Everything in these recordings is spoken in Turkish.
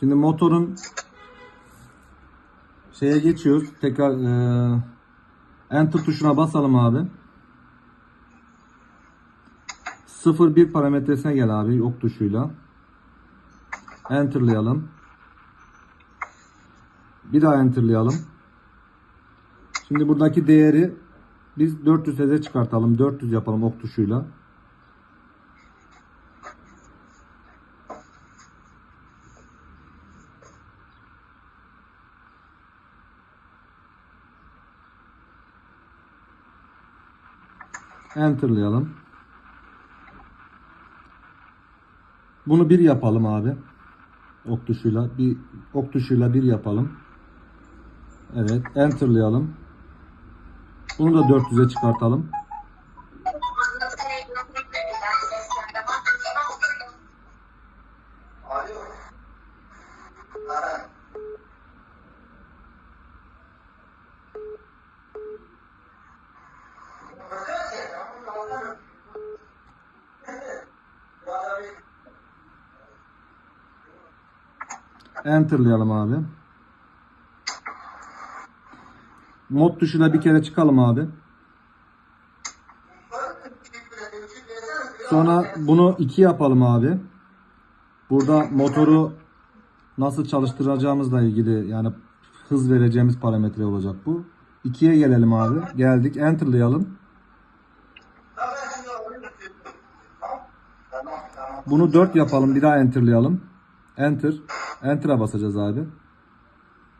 Şimdi motorun şeye geçiyoruz. Tekrar eee enter tuşuna basalım abi. 01 parametresine gel abi ok tuşuyla. Enter'layalım. Bir daha enter'layalım. Şimdi buradaki değeri biz 400'e çıkartalım. 400 yapalım ok tuşuyla. Enter'layalım. Bunu bir yapalım abi. Ok tuşuyla bir ok tuşuyla bir yapalım. Evet, enter'layalım. Bunu da 400'e çıkartalım. Enter'layalım abi. Mod tuşuna bir kere çıkalım abi. Sonra bunu iki yapalım abi. Burada motoru nasıl çalıştıracağımızla ilgili yani hız vereceğimiz parametre olacak bu. 2'ye gelelim abi. Geldik. Enter'layalım. Bunu 4 yapalım. Bir daha enter'layalım. Enter. Enter'a basacağız abi.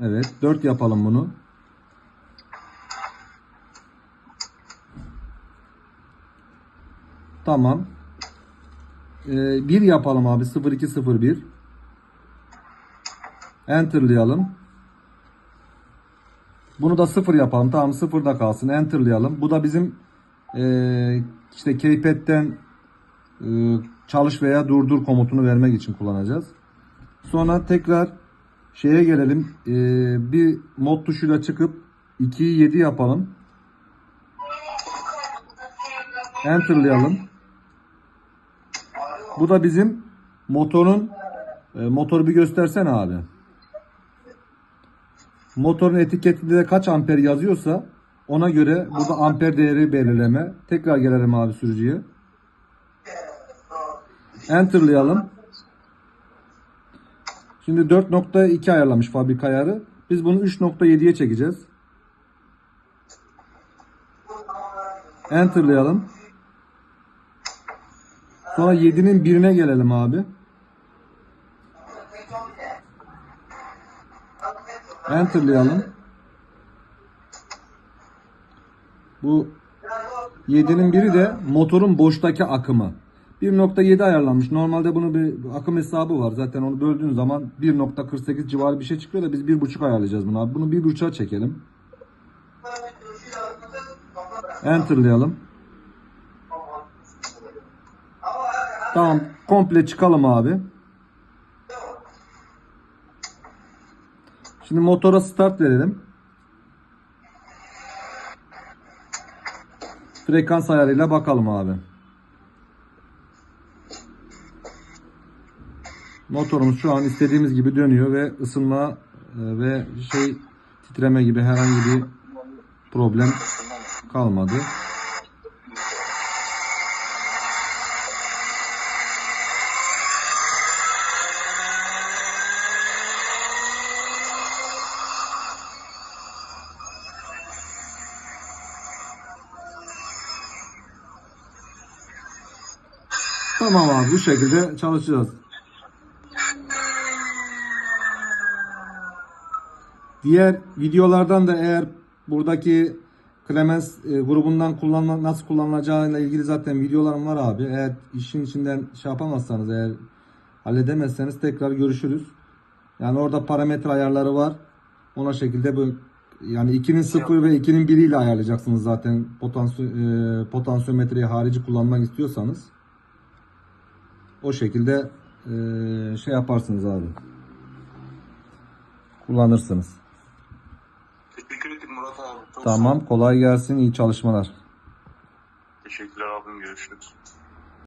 Evet. 4 yapalım bunu. Tamam. Ee, 1 yapalım abi. 0201. Enter'layalım. Bunu da 0 yapalım. Tamam 0'da kalsın. Enter'layalım. Bu da bizim ee, işte keypad'den ee, çalış veya durdur komutunu vermek için kullanacağız. Sonra tekrar şeye gelelim. Ee, bir mod tuşuyla çıkıp 2'yi 7 yapalım. Enter'layalım. Bu da bizim motorun e, motoru bir göstersene abi. Motorun etiketinde de kaç amper yazıyorsa ona göre burada amper değeri belirleme. Tekrar gelelim abi sürücüye. Enter'layalım. Şimdi 4.2 ayarlamış fabrika ayarı. Biz bunu 3.7'ye çekeceğiz. Enter'layalım. Sonra 7'nin birine gelelim abi. Enter'layalım. Bu 7'nin biri de motorun boştaki akımı. 1.7 ayarlanmış. Normalde bunun bir akım hesabı var. Zaten onu böldüğün zaman 1.48 civarı bir şey çıkıyor da biz 1.5 ayarlayacağız bunu abi. Bunu 1.5'a çekelim. Enter'layalım. Tamam. Komple çıkalım abi. Şimdi motora start verelim. Frekans ayarıyla bakalım abi. Motorumuz şu an istediğimiz gibi dönüyor ve ısınma e, ve şey titreme gibi herhangi bir problem kalmadı. Tamam abi bu şekilde çalışacağız. Diğer videolardan da eğer buradaki Clemens e, grubundan kullanma, nasıl kullanılacağıyla ilgili zaten videolarım var abi. Eğer işin içinden şey yapamazsanız eğer halledemezseniz tekrar görüşürüz. Yani orada parametre ayarları var. Ona şekilde bu yani 2'nin 0 ve 2'nin 1 ile ayarlayacaksınız zaten potansiyo, e, potansiyometreyi harici kullanmak istiyorsanız. O şekilde e, şey yaparsınız abi. Kullanırsınız. Murat abi. Çok sağ ol. Tamam kolay gelsin iyi çalışmalar. Teşekkürler abim görüşürüz.